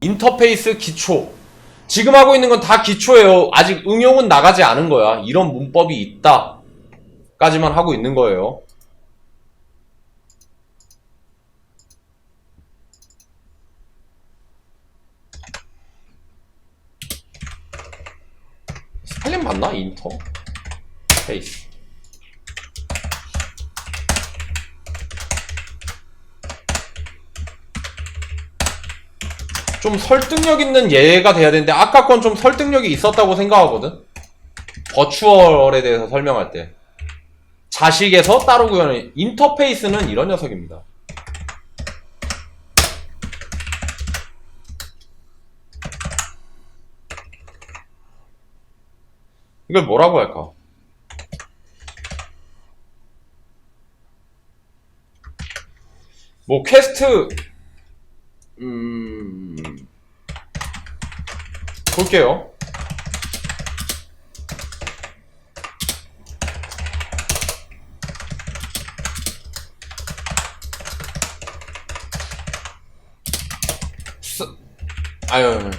인터페이스 기초. 지금 하고 있는 건 다 기초예요. 아직 응용은 나가지 않은 거야. 이런 문법이 있다. 까지만 하고 있는 거예요. 스펠링 맞나? 인터? 페이스. 좀 설득력 있는 예가 돼야 되는데 아까 건 좀 설득력이 있었다고 생각하거든. 버추얼에 대해서 설명할 때 자식에서 따로 구현하는 인터페이스는 이런 녀석입니다. 이걸 뭐라고 할까? 뭐 퀘스트 음 볼게요. 스, 아유.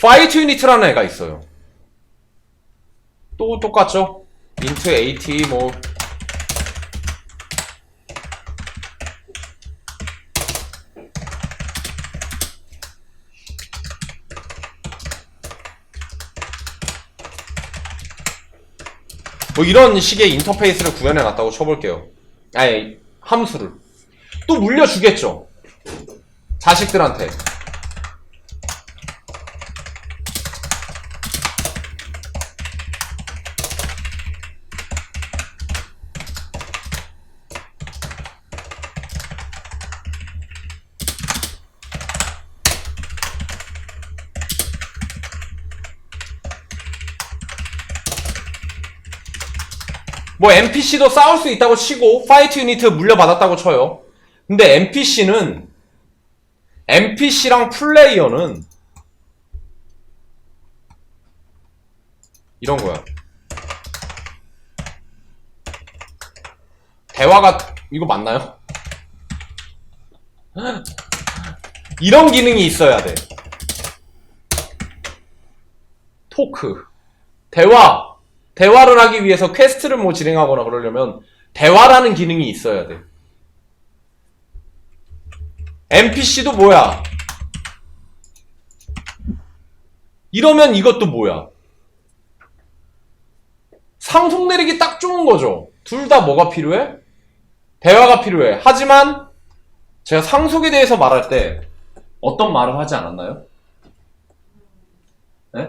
파이트 유니트라는 애가 있어요. 또 똑같죠? 인트 AT 뭐 뭐 이런 식의 인터페이스를 구현해 놨다고 쳐볼게요. 아니 함수를 또 물려주겠죠. 자식들한테. 뭐 NPC도 싸울 수 있다고 치고 파이트 유니트 물려받았다고 쳐요. 근데 NPC는 NPC랑 플레이어는 이런 거야. 대화가 이거 맞나요? 이런 기능이 있어야 돼. 토크. 대화. 대화를 하기 위해서 퀘스트를 뭐 진행하거나 그러려면 대화라는 기능이 있어야 돼. NPC도 뭐야? 이러면 이것도 뭐야? 상속 내리기 딱 좋은 거죠. 둘 다 뭐가 필요해? 대화가 필요해. 하지만 제가 상속에 대해서 말할 때 어떤 말을 하지 않았나요? 네?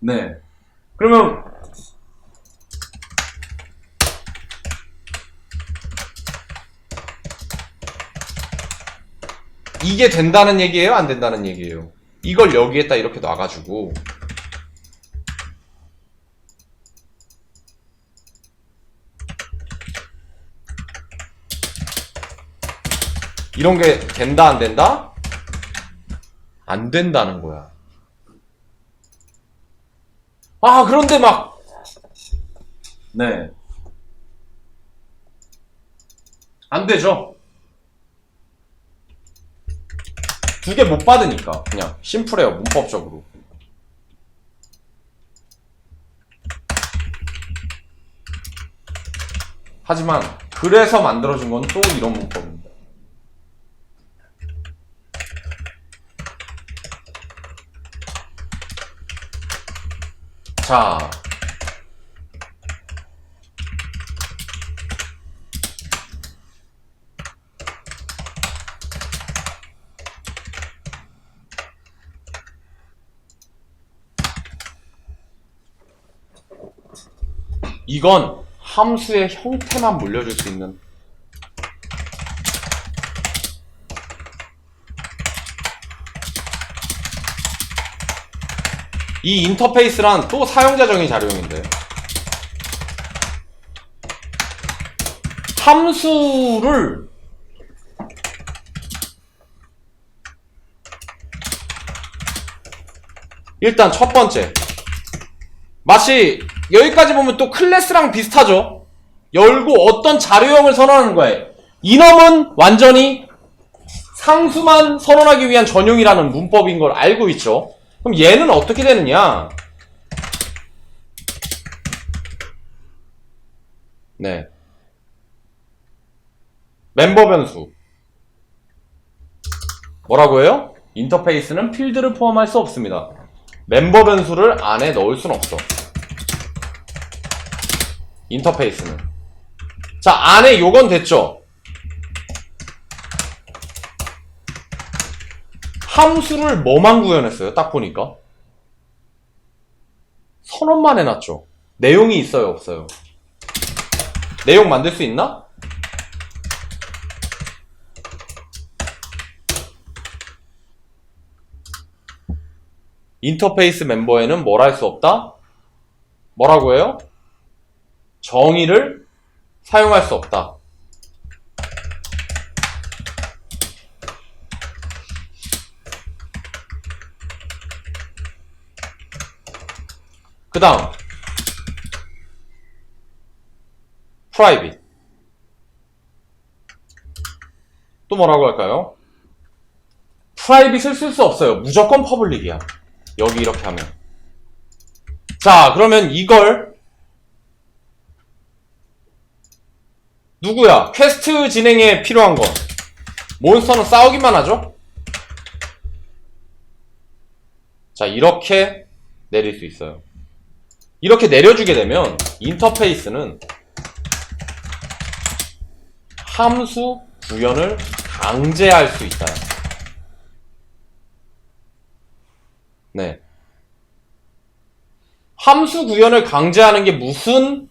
네. 그러면 이게 된다는 얘기예요? 안 된다는 얘기예요? 이걸 여기에다 이렇게 놔가지고 이런 게 된다 안 된다? 안 된다는 거야. 아 그런데 막 네. 안 되죠. 두 개 못 받으니까 그냥 심플해요 문법적으로. 하지만 그래서 만들어진 건 또 이런 문법입니다. 자 이건 함수의 형태만 물려줄 수 있는 이 인터페이스란 또 사용자정의 자료형인데 함수를 일단 첫 번째 마치 여기까지 보면 또 클래스랑 비슷하죠. 열고 어떤 자료형을 선언하는 거예요. 이놈은 완전히 상수만 선언하기 위한 전용이라는 문법인 걸 알고 있죠. 그럼 얘는 어떻게 되느냐? 네. 멤버 변수. 뭐라고 해요? 인터페이스는 필드를 포함할 수 없습니다. 멤버 변수를 안에 넣을 순 없어. 인터페이스는. 자, 안에 요건 됐죠? 함수를 뭐만 구현했어요? 딱 보니까. 선언만 해놨죠. 내용이 있어요, 없어요? 내용 만들 수 있나? 인터페이스 멤버에는 뭘 할 수 없다? 뭐라고 해요? 정의를 사용할 수 없다. 그 다음 private 또 뭐라고 할까요? 프라이빗을 쓸 수 없어요. 무조건 퍼블릭이야. 여기 이렇게 하면. 자, 그러면 이걸 누구야? 퀘스트 진행에 필요한 거. 몬스터는 싸우기만 하죠? 자, 이렇게 내릴 수 있어요. 이렇게 내려주게 되면 인터페이스는 함수 구현을 강제할 수 있다. 네. 함수 구현을 강제하는 게 무슨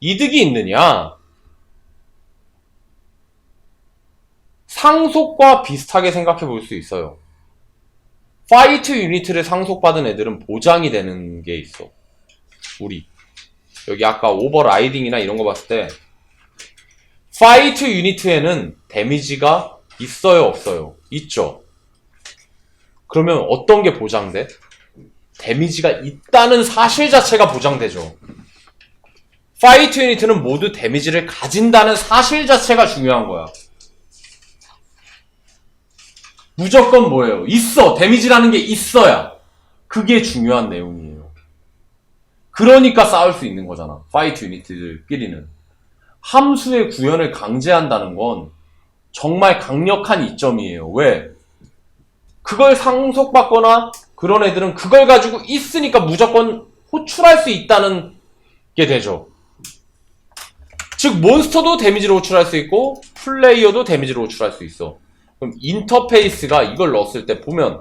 이득이 있느냐? 상속과 비슷하게 생각해 볼 수 있어요. 파이트 유니트를 상속받은 애들은 보장이 되는 게 있어. 우리. 여기 아까 오버라이딩이나 이런 거 봤을 때, 파이트 유니트에는 데미지가 있어요, 없어요? 있죠. 그러면 어떤 게 보장돼? 데미지가 있다는 사실 자체가 보장되죠. 파이트 유니트는 모두 데미지를 가진다는 사실 자체가 중요한 거야. 무조건 뭐예요? 있어. 데미지라는 게 있어야. 그게 중요한 내용이에요. 그러니까 싸울 수 있는 거잖아. 파이트 유니트들끼리는. 함수의 구현을 강제한다는 건 정말 강력한 이점이에요. 왜? 그걸 상속받거나 그런 애들은 그걸 가지고 있으니까 무조건 호출할 수 있다는 게 되죠. 즉 몬스터도 데미지를 호출할 수 있고 플레이어도 데미지를 호출할 수 있어. 그럼 인터페이스가 이걸 넣었을 때 보면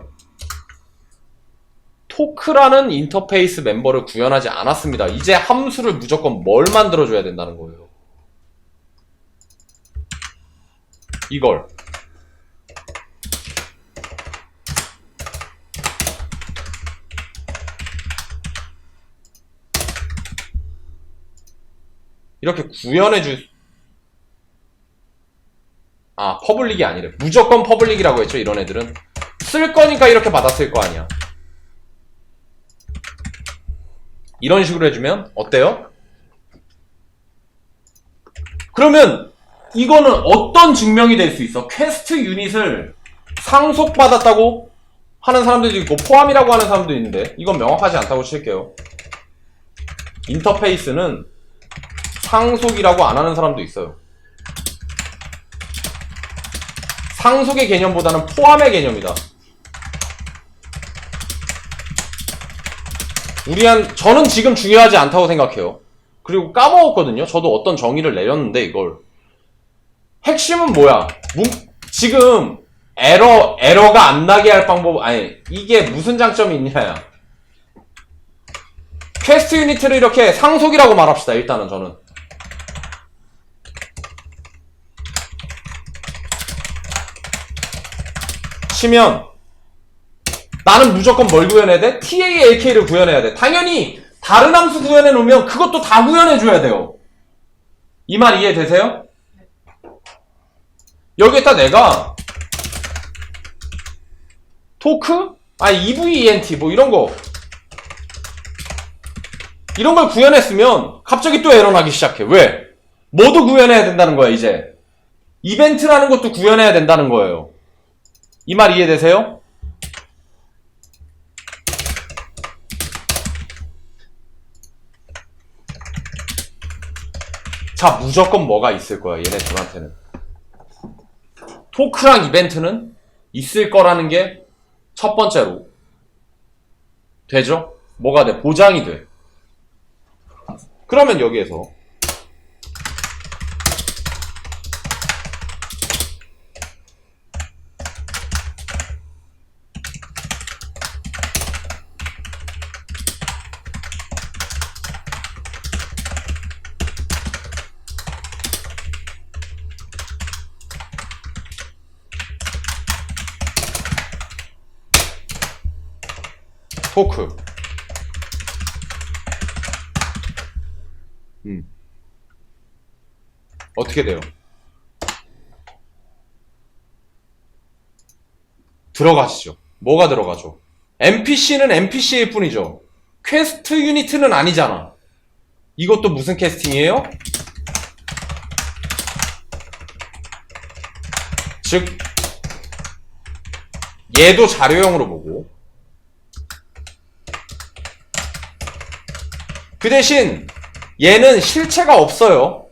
토크라는 인터페이스 멤버를 구현하지 않았습니다. 이제 함수를 무조건 뭘 만들어줘야 된다는 거예요. 이걸 이렇게 구현해 줄 아, 퍼블릭이 아니래. 무조건 퍼블릭이라고 했죠, 이런 애들은. 쓸 거니까 이렇게 받았을 거 아니야. 이런 식으로 해주면 어때요? 그러면 이거는 어떤 증명이 될 수 있어? 퀘스트 유닛을 상속받았다고 하는 사람들도 있고 포함이라고 하는 사람도 있는데 이건 명확하지 않다고 칠게요. 인터페이스는 상속이라고 안 하는 사람도 있어요. 상속의 개념보다는 포함의 개념이다. 우리한 저는 지금 중요하지 않다고 생각해요. 그리고 까먹었거든요. 저도 어떤 정의를 내렸는데 이걸 핵심은 뭐야? 문- 지금 에러 에러가 안 나게 할 방법 아니 이게 무슨 장점이 있냐야. 퀘스트 유니트를 이렇게 상속이라고 말합시다. 일단은 저는 치면 나는 무조건 뭘 구현해야 돼? TALK를 구현해야 돼. 당연히 다른 함수 구현해 놓으면 그것도 다 구현해 줘야 돼요. 이 말 이해되세요? 여기에다 내가 토크? 아니 EVENT 뭐 이런 거 이런 걸 구현했으면 갑자기 또 에러 나기 시작해. 왜? 모두 구현해야 된다는 거야 이제. 이벤트라는 것도 구현해야 된다는 거예요. 이 말 이해되세요? 자, 무조건 뭐가 있을 거야, 얘네 둘한테는. 토크랑 이벤트는 있을 거라는 게 첫 번째로. 되죠? 뭐가 돼? 보장이 돼. 그러면 여기에서 토크. 음. 어떻게 돼요? 들어가시죠. 뭐가 들어가죠? NPC는 NPC일 뿐이죠. 퀘스트 유니트는 아니잖아. 이것도 무슨 캐스팅이에요? 즉, 얘도 자료형으로 보고, 그 대신 얘는 실체가 없어요.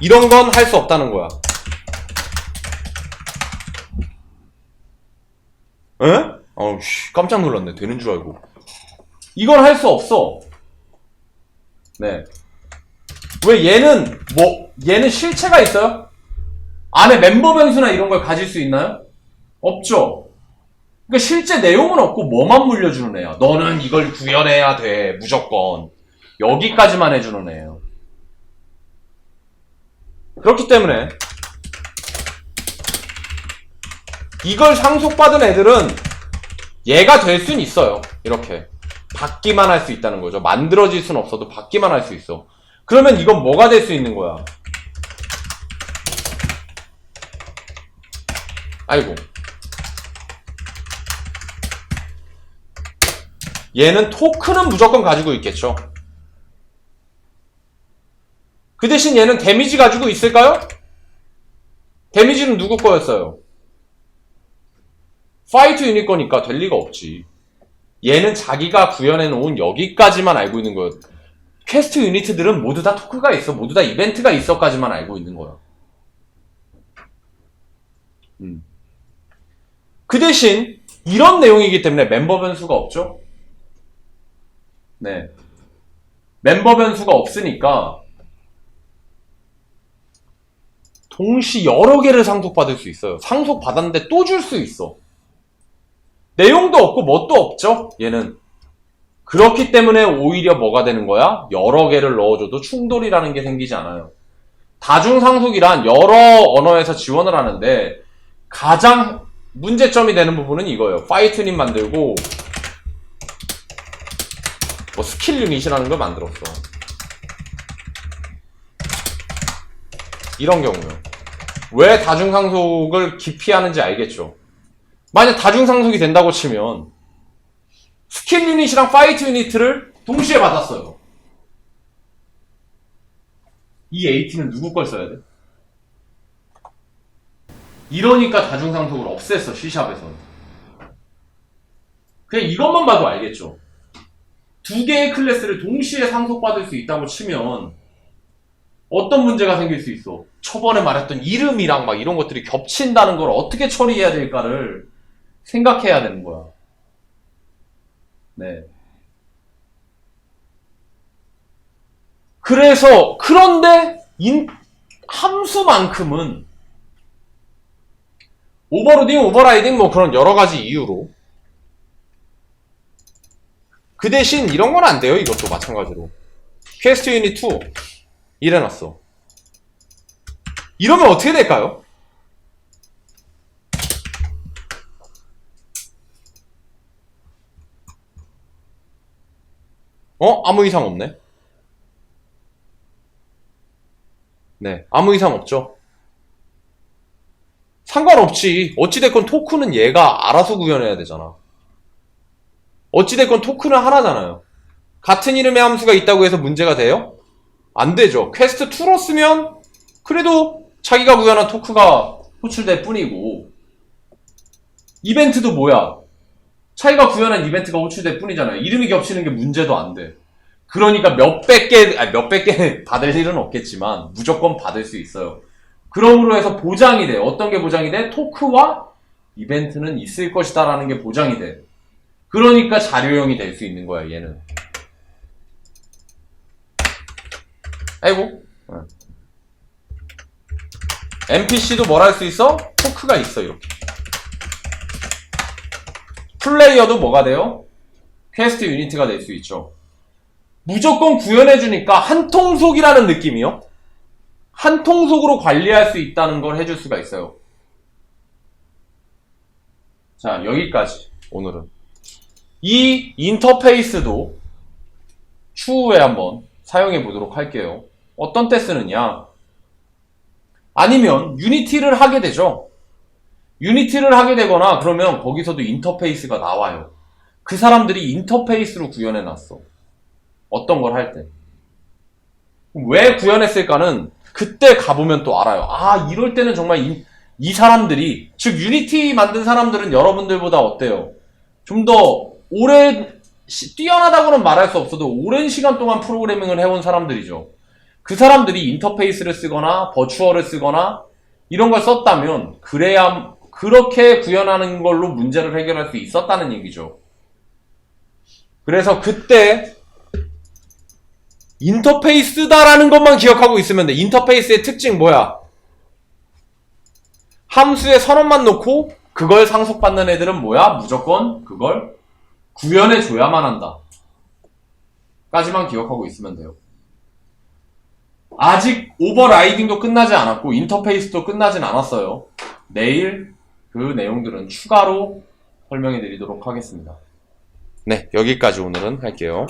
이런 건 할 수 없다는 거야. 에? 씨, 깜짝 놀랐네. 되는 줄 알고. 이건 할 수 없어. 네. 왜 얘는, 뭐, 얘는 실체가 있어요? 안에 멤버 변수나 이런 걸 가질 수 있나요? 없죠. 그러니까 실제 내용은 없고 뭐만 물려주는 애야. 너는 이걸 구현해야 돼. 무조건. 여기까지만 해주는 애예요. 그렇기 때문에 이걸 상속받은 애들은 얘가 될 순 있어요. 이렇게. 받기만 할 수 있다는 거죠. 만들어질 순 없어도 받기만 할 수 있어. 그러면 이건 뭐가 될 수 있는 거야? 아이고. 얘는 토큰은 무조건 가지고 있겠죠. 그 대신 얘는 데미지 가지고 있을까요? 데미지는 누구 거였어요? 파이트 유닛 거니까 될 리가 없지. 얘는 자기가 구현해 놓은 여기까지만 알고 있는 거예요. 퀘스트 유니트들은 모두 다 토크가 있어, 모두 다 이벤트가 있어까지만 알고 있는 거야. 음. 그 대신 이런 내용이기 때문에 멤버 변수가 없죠? 네. 멤버 변수가 없으니까 동시 여러 개를 상속받을 수 있어요. 상속받았는데 또 줄 수 있어. 내용도 없고 뭣도 없죠? 얘는. 그렇기 때문에 오히려 뭐가 되는 거야? 여러 개를 넣어줘도 충돌이라는 게 생기지 않아요. 다중상속이란 여러 언어에서 지원을 하는데 가장 문제점이 되는 부분은 이거예요. 파이트님 만들고 뭐 스킬 유닛이라는 걸 만들었어. 이런 경우요. 왜 다중상속을 기피하는지 알겠죠? 만약 다중상속이 된다고 치면 스킬 유닛이랑 파이트 유닛을 동시에 받았어요. 이 AT는 누구 걸 써야 돼? 이러니까 다중상속을 없앴어, C샵에서는. 그냥 이것만 봐도 알겠죠? 두 개의 클래스를 동시에 상속받을 수 있다고 치면 어떤 문제가 생길 수 있어? 초반에 말했던 이름이랑 막 이런 것들이 겹친다는 걸 어떻게 처리해야 될까를 생각해야 되는 거야. 네. 그래서 그런데 인 함수만큼은 오버로딩, 오버라이딩 뭐 그런 여러 가지 이유로 그 대신 이런 건 안 돼요. 이것도 마찬가지로. 퀘스트 유닛 2 이래놨어. 이러면 어떻게 될까요? 어? 아무 이상 없네. 네, 아무 이상 없죠. 상관없지. 어찌됐건 토크는 얘가 알아서 구현해야 되잖아. 어찌됐건 토크는 하나잖아요. 같은 이름의 함수가 있다고 해서 문제가 돼요? 안 되죠. 퀘스트 2로 쓰면 그래도 자기가 구현한 토크가 호출될 뿐이고 이벤트도 뭐야? 자기가 구현한 이벤트가 호출될 뿐이잖아요. 이름이 겹치는 게 문제도 안 돼. 그러니까 몇백 개, 아니 몇백 개 받을 일은 없겠지만 무조건 받을 수 있어요. 그러므로 해서 보장이 돼. 어떤 게 보장이 돼? 토크와 이벤트는 있을 것이다라는 게 보장이 돼. 그러니까 자료형이 될 수 있는 거야, 얘는. 아이고. 어. NPC도 뭘 할 수 있어? 토크가 있어, 이렇게. 플레이어도 뭐가 돼요? 퀘스트 유니트가 될 수 있죠. 무조건 구현해주니까 한 통속이라는 느낌이요. 한 통속으로 관리할 수 있다는 걸 해줄 수가 있어요. 자, 여기까지, 오늘은. 이 인터페이스도 추후에 한번 사용해 보도록 할게요. 어떤 때 쓰느냐? 아니면 유니티를 하게 되죠. 유니티를 하게 되거나 그러면 거기서도 인터페이스가 나와요. 그 사람들이 인터페이스로 구현해 놨어. 어떤 걸 할 때. 왜 구현했을까는 그때 가보면 또 알아요. 아, 이럴 때는 정말 이, 이 사람들이, 즉, 유니티 만든 사람들은 여러분들보다 어때요? 좀 더 오랜, 시- 뛰어나다고는 말할 수 없어도 오랜 시간 동안 프로그래밍을 해온 사람들이죠. 그 사람들이 인터페이스를 쓰거나 버추어를 쓰거나 이런 걸 썼다면 그래야 그렇게 구현하는 걸로 문제를 해결할 수 있었다는 얘기죠. 그래서 그때 인터페이스다라는 것만 기억하고 있으면 돼. 인터페이스의 특징 뭐야? 함수에 선언만 놓고 그걸 상속받는 애들은 뭐야? 무조건 그걸 구현해 줘야만 한다. 까지만 기억하고 있으면 돼요. 아직 오버라이딩도 끝나지 않았고 인터페이스도 끝나진 않았어요. 내일 그 내용들은 추가로 설명해 드리도록 하겠습니다. 네, 여기까지 오늘은 할게요.